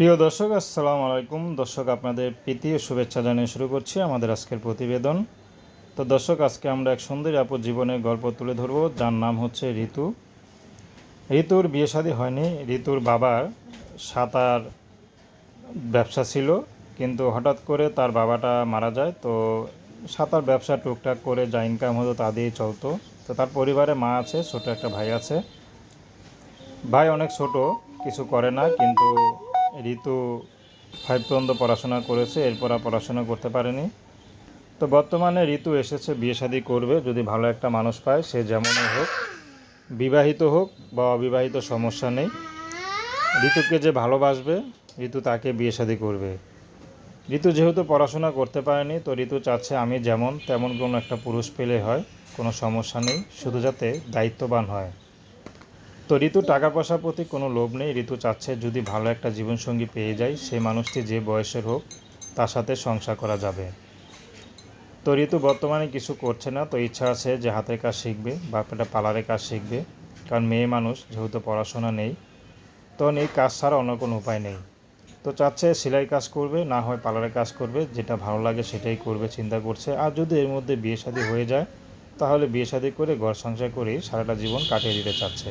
প্রিয় দর্শক, আসসালামু আলাইকুম। দর্শক, আপনাদের প্রীতি ও শুভেচ্ছা জানিয়ে শুরু করছি আমাদের আজকের প্রতিবেদন। তো দর্শক, আজকে আমরা এক সুন্দরী আপুর জীবনের গল্প তুলে ধরবো, যার নাম হচ্ছে ঋতু। ঋতুর বিয়ে শাদী হয়নি, ঋতুর বাবার সাঁতার ব্যবসা ছিল, কিন্তু হঠাৎ করে তার বাবাটা মারা যায়। তো সাঁতার ব্যবসা টুকটাক করে যা ইনকাম হতো তা দিয়েই চলতো। তো তার পরিবারে মা আছে, ছোট একটা ভাই আছে। ভাই অনেক ছোট, কিছু করে না, কিন্তু ঋতু ফাইভ পর্যন্ত পড়াশোনা করেছে, এরপর আর পড়াশোনা করতে পারেনি। তো বর্তমানে ঋতু এসেছে, বিয়ে শাদী করবে, যদি ভালো একটা মানুষ পায়, সে যেমনই হোক, বিবাহিত হোক বা অবিবাহিত সমস্যা নেই। ঋতুকে যে ভালোবাসবে, ঋতু তাকে বিয়ে শাদি করবে। ঋতু যেহেতু পড়াশোনা করতে পারেনি, তো ঋতু চাচ্ছে আমি যেমন, তেমন কোনো একটা পুরুষ পেলে হয়, কোনো সমস্যা নেই, শুধু যাতে দায়িত্ববান হয়। তো ঋতু টাকা পয়সার প্রতি কোনো লোভ নেই। ঋতু চাচ্ছে যদি ভালো একটা জীবনসঙ্গী পেয়ে যায় সেই মানুষটি যে বয়সের হোক, তার সাথে সংসার করা যাবে। তো ঋতু বর্তমানে কিছু করছে না, তো ইচ্ছা আছে যে হাতের কাজ শিখবে বা একটা পার্লারের কাজ শিখবে, কারণ মেয়ে মানুষ, যেহেতু পড়াশোনা নেই তখন এই কাজ ছাড়া অন্য কোনো উপায় নেই। তো চাচ্ছে সেলাই কাজ করবে, না হয় পার্লারের কাজ করবে, যেটা ভালো লাগে সেটাই করবে, চিন্তা করছে। আর যদি এর মধ্যে বিয়ে শাদী হয়ে যায়, তাহলে বিয়ে শাদী করে ঘর সংসার করেই সারাটা জীবন কাটিয়ে দিতে চাচ্ছে।